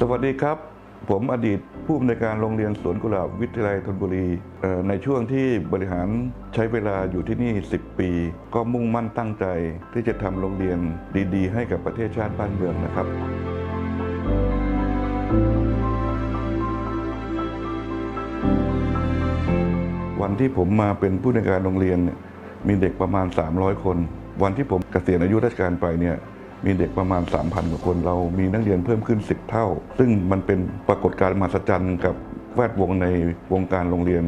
สวัสดีครับ ผมอดีตผู้อำนวยการโรงเรียนสวนกุหลาบวิทยาลัยธนบุรี ในช่วงที่บริหารใช้เวลาอยู่ที่นี่ 10 ปี ก็มุ่งมั่นตั้งใจที่จะทำโรงเรียนดี ๆ ให้กับประเทศชาติบ้านเมืองนะครับวันที่ผมมาเป็นผู้ในวยการโรงเรียนมีเด็กประมาณ 300 คน วันที่ผมเกษียณอายุราชการไปเนี่ย มีเด็กประมาณ 3,000 กว่าคน เรามีนักเรียนเพิ่มขึ้น 10 เท่า ซึ่งมันเป็นปรากฏการณ์มหัศจรรย์กับแวดวงในวงการโรงเรียน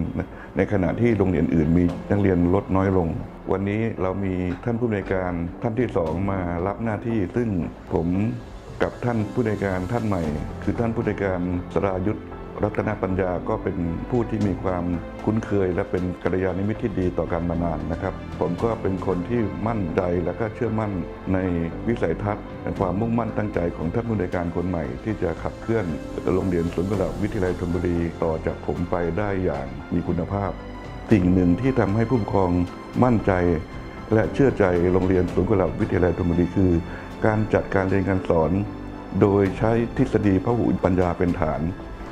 ในขณะที่โรงเรียนอื่นมีนักเรียนลดน้อยลง วันนี้เรามีท่านผู้ในวยการท่านที่สองมารับหน้าที่ซึ่งผมกับท่านผู้ในการท่านใหม่ คือท่านผู้ในการสรายุทธ รัตนปัญญาก็เป็นผู้ที่มีความคุ้นเคย และเป็นกัลยาณมิตรที่ดีต่อกันมานานนะครับ ผมก็เป็นคนที่มั่นใจและก็เชื่อมั่นในวิสัยทัศน์ความมุ่งมั่นตั้งใจของท่านผู้ในการคนใหม่ ที่จะขับเคลื่อนโรงเรียนสวนกุหลาบวิทยาลัยธนบุรีต่อจากผมไปได้อย่างมีคุณภาพ สิ่งหนึ่งที่ทำให้ผู้ปกครองมั่นใจ และเชื่อใจโรงเรียนสวนกุหลาบวิทยาลัยธนบุรีคือ การจัดการเรียนการสอน โดยใช้ทฤษฎีพหุปัญญาเป็นฐาน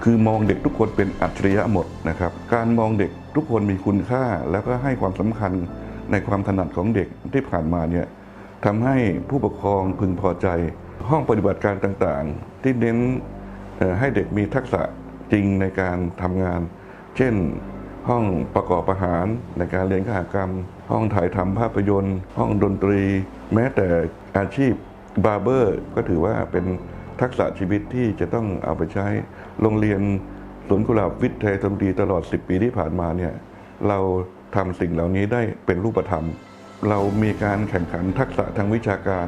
คือมองเด็กทุกคนเป็นอัจฉริยะหมดนะครับ การมองเด็กทุกคนมีคุณค่า แล้วก็ให้ความสำคัญในความถนัดของเด็กที่ผ่านมาเนี่ยทำให้ผู้ปกครองพึงพอใจ ห้องปฏิบัติการต่างๆ ที่เน้นให้เด็กมีทักษะจริงในการทำงาน เช่นห้องประกอบอาหารในการเรียนขหกรรม ห้องถ่ายทำภาพยนตร์ ห้องดนตรี แม้แต่อาชีพบาร์เบอร์ ก็ถือว่าเป็น ทักษะชีวิตที่จะต้องเอาไปใช้โรงเรียนสวนกุหลาบวิทยาลัยธนบุรีตลอด 10 ปีที่ผ่านมาเนี่ยเราทำสิ่งเหล่านี้ได้เป็นรูปธรรม เรามีการแข่งขันทักษะทางวิชาการ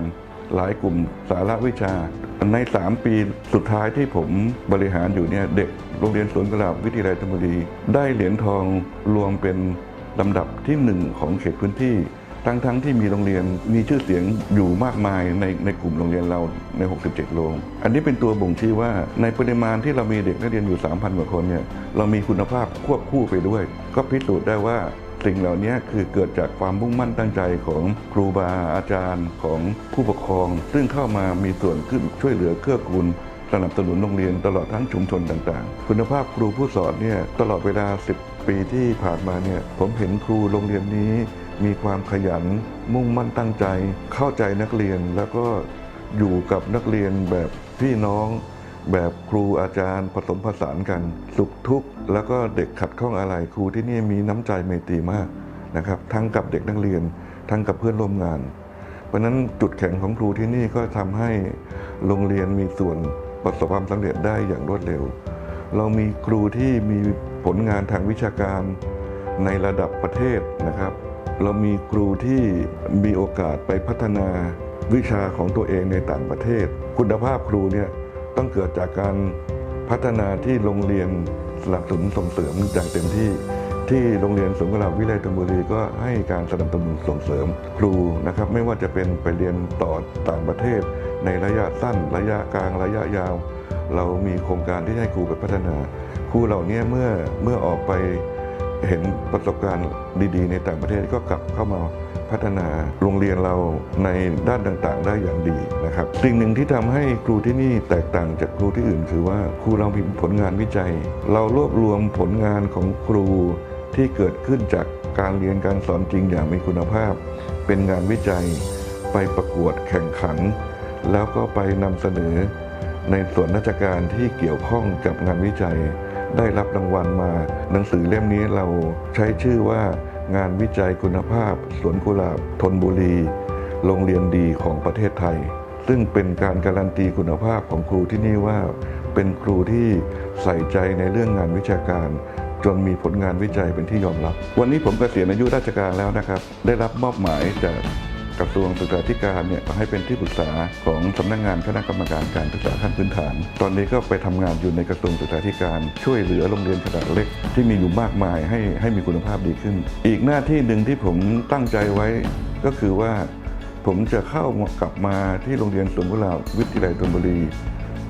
หลายกลุ่มสาระวิชา ใน 3 ปีสุดท้ายที่ผมบริหารอยู่เนี่ยเด็กโรงเรียนสวนกุหลาบวิทยาลัยธนบุรีได้เหรียญทองรวมเป็นลำดับที่หนึ่งของเขตพื้นที่ ทั้งๆทที่มีโรงเรียนมีชื่อเสียงอยู่มากมายในในกลุ่มโรงเรียนเราใน 67 โรง อันนี้เป็นตัวบ่งชี้ว่าในปริมาณที่เรามีเด็กนักเรียนอยู่ 3,000 กว่าคนเนี่ยเรามีคุณภาพควบคู่ไปด้วย ก็พิสูจน์ได้ว่าสิ่งเหล่านี้คือเกิดจากความมุ่งมั่นตั้งใจของครูบาอาจารย์ของผู้ปกครอง ซึ่งเข้ามามีส่วนขึ้นช่วยเหลือเกื้อกูลสนับสนุนโรงเรียนตลอดทั้งชุมชนต่างๆ คุณภาพครูผู้สอนเนี่ยตลอดเวลา 10 ปีที่ผ่านมาเนี่ยผมเห็นครูโรงเรียนนี้ มีความขยัน มุ่งมั่นตั้งใจ เข้าใจนักเรียนแล้วก็อยู่กับนักเรียนแบบพี่น้อง แบบครูอาจารย์ผสมผสานกัน สุขทุกข์แล้วก็เด็กขัดข้องอะไรครูที่นี่มีน้ำใจเมตรีมากนะครับทั้งกับเด็กนักเรียน ทั้งกับเพื่อนร่วมงาน เพราะนั้นจุดแข็งของครูที่นี่ก็ทำให้โรงเรียนมีส่วนประสบความสำเร็จได้อย่างรวดเร็ว เรามีครูที่มีผลงานทางวิชาการ ในระดับประเทศนะครับ เรามีครูที่มีโอกาสไปพัฒนาวิชาของตัวเองในต่างประเทศ คุณภาพครูเนี่ยต้องเกิดจากการพัฒนาที่โรงเรียนสนับสนุนส่งเสริมอย่างเต็มที่ ที่โรงเรียนสวนกุหลาวิไลธนบุรีก็ให้การสนับสนุนส่งเสริมครูนะครับ ไม่ว่าจะเป็นไปเรียนต่อต่างประเทศ ในระยะสั้น ระยะกลางระยะยาว เรามีโครงการที่ให้ครูไปพัฒนาครูเหล่านี้เมื่อเมื่อออกไป เห็นประสบการณ์ดีๆ ในต่างประเทศก็กลับเข้ามาพัฒนาโรงเรียนเราในด้านต่างๆ ได้อย่างดีนะครับ สิ่งหนึ่งที่ทำให้ครูที่นี่แตกต่างจากครูที่อื่น คือว่าครูเรามีผลงานวิจัย เรารวบรวมผลงานของครูที่เกิดขึ้นจากการเรียนการสอนจริงอย่างมีคุณภาพ เป็นงานวิจัย ไปประกวดแข่งขัน แล้วก็ไปนำเสนอในส่วนราชการที่เกี่ยวข้องกับงานวิจัย ได้รับรางวัลมา หนังสือเล่มนี้เราใช้ชื่อว่างานวิจัยคุณภาพ สวนกุหลาบธนบุรี โรงเรียนดีของประเทศไทย ซึ่งเป็นการการันตีคุณภาพของครูที่นี่ว่า เป็นครูที่ใส่ใจในเรื่องงานวิชาการจนมีผลงานวิจัยเป็นที่ยอมรับ วันนี้ผมเกษียณอายุราชการแล้วนะครับ ได้รับมอบหมายจาก กระทรวงศึกษาธิการเนี่ยให้เป็นที่ปรึกษาของสำนักงานคณะกรรมการการศึกษาขั้นพื้นฐาน ตอนนี้ก็ไปทำงานอยู่ในกระทรวงศึกษาธิการ ช่วยเหลือโรงเรียนขนาดเล็ก ที่มีอยู่มากมายให้ให้มีคุณภาพดีขึ้น อีกหน้าที่หนึ่งที่ผมตั้งใจไว้ก็คือว่าผมจะเข้ากลับมาที่โรงเรียนสวนกุหลาบวิทยาลัยธนบุรี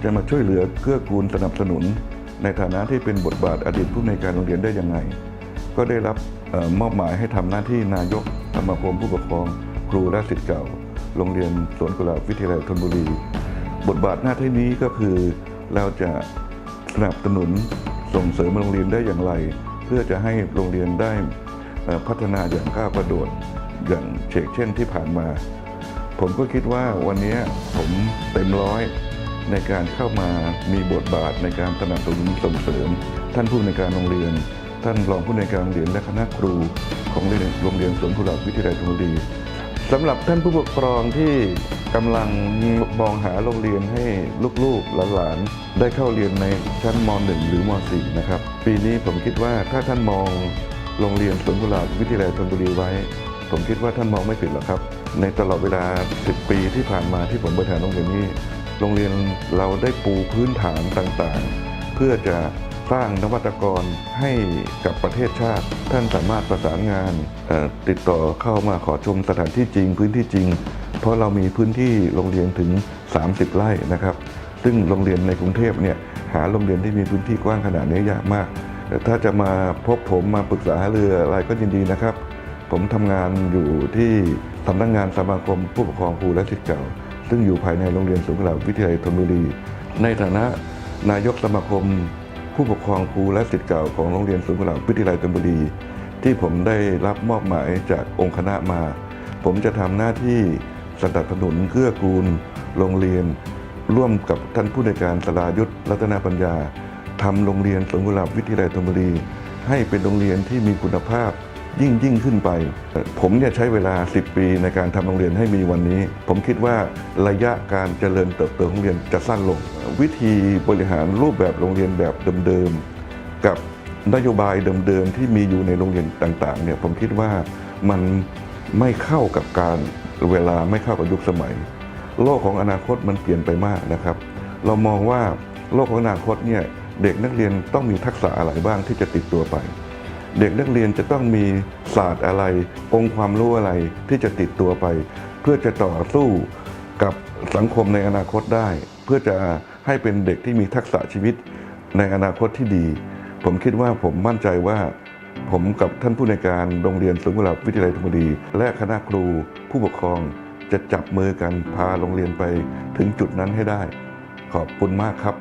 จะมาช่วยเหลือเกื้อกูลสนับสนุน ในฐานะที่เป็นบทบาทอดีตผู้ในการโรงเรียนได้ยังไง ก็ได้รับออมอบหมายให้ทำหน้าที่นายกสมาคมผู้ปกครอง ครูและศิษย์เก่า โรงเรียนสวนกุหลาบวิทยาลัยธนบุรี บทบาทหน้าที่นี้ก็คือเราจะสนับสนุนส่งเสริมโรงเรียนได้อย่างไร เพื่อจะให้โรงเรียนได้พัฒนาอย่างก้าวกระโดดอย่างเฉกเช่นที่ผ่านมา ผมก็คิดว่าวันนี้ผมเต็มร้อยในการเข้ามามีบทบาทในการสนับสนุนส่งเสริม ท่านผู้ในการโรงเรียน ท่านรองผู้ในการโรงเรียนและคณะครูของโรงเรียนสวนกุหลาบวิทยาลัยธนบุรี สำหรับท่านผู้ปกครองที่กำลังมองหาโรงเรียนให้ลูกๆหลานๆได้เข้าเรียนในชั้นม .1 หรือม .4 นะครับ ปีนี้ผมคิดว่าถ้าท่านมองโรงเรียนสวนกุหลาบวิทยาลัยธนบุรีไว้ ผมคิดว่าท่านมองไม่ผิดหรอกครับ ในตลอดเวลา 10 ปีที่ผ่านมาที่ผมบริหารโรงเรียนนี้ โรงเรียนเราได้ปูพื้นฐานต่างๆ เพื่อจะ สร้างนวัตกรให้กับประเทศชาติ ท่านสามารถประสานงานติดต่อเข้ามาขอชมสถานที่จริง พื้นที่จริง เพราะเรามีพื้นที่โรงเรียนถึง 30 ไร่นะครับ ซึ่งโรงเรียนในกรุงเทพเนี่ยหาโรงเรียนที่มีพื้นที่กว้างขนาดนี้ยากมากแต่ถ้าจะมาพบผมมาปรึกษาหารืออะไรก็ยินดีนะครับ ผมทำงานอยู่ที่สำนักงงานสมาคมผู้ปกครองครูและศิษย์เก่า ซึ่งอยู่ภายในโรงเรียนสวนกุหลาบวิทยาลัยธนบุรี ในฐานะนายกสมาคม ผู้ปกครองครูและสิทธิ์เก่าของโรงเรียนสวนกุหลาบวิทยาลัยธนบุรี ที่ผมได้รับมอบหมายจากองค์คณะมา ผมจะทำหน้าที่สนับสนุนเกื้อกูล โรงเรียน ร่วมกับท่านผู้ในการสลายุทธรัตนปัญญาทำโรงเรียนสวนกุหลาบวิทยาลัยธนบุรี ให้เป็นโรงเรียนที่มีคุณภาพ ยิ่งยิ่งขึ้นไป ผมเนี่ยใช้เวลา 10 ปีในการทำโรงเรียนให้มีวันนี้ ผมคิดว่าระยะการเจริญเติบโตของโรงเรียนจะสั้นลง วิธีบริหารรูปแบบโรงเรียนแบบเดิมๆกับนโยบายเดิมๆที่มีอยู่ในโรงเรียนต่างๆเนี่ยผมคิดว่ามันไม่เข้ากับการเวลาไม่เข้ากับยุคสมัย โลกของอนาคตมันเปลี่ยนไปมากนะครับ เรามองว่าโลกของอนาคตเนี่ยเด็กนักเรียนต้องมีทักษะอะไรบ้างที่จะติดตัวไป เด็กนักเรียนจะต้องมีศาสตร์อะไร องค์ความรู้อะไรที่จะติดตัวไป เพื่อจะต่อสู้กับสังคมในอนาคตได้ เพื่อจะให้เป็นเด็กที่มีทักษะชีวิตในอนาคตที่ดี ผมคิดว่าผมมั่นใจว่าผมกับท่านผู้ในการโรงเรียนสวนกุหลาบวิทยาลัยธนบุรีและคณะครูผู้ปกครองจะจับมือกันพาโรงเรียนไปถึงจุดนั้นให้ได้ ขอบคุณมากครับ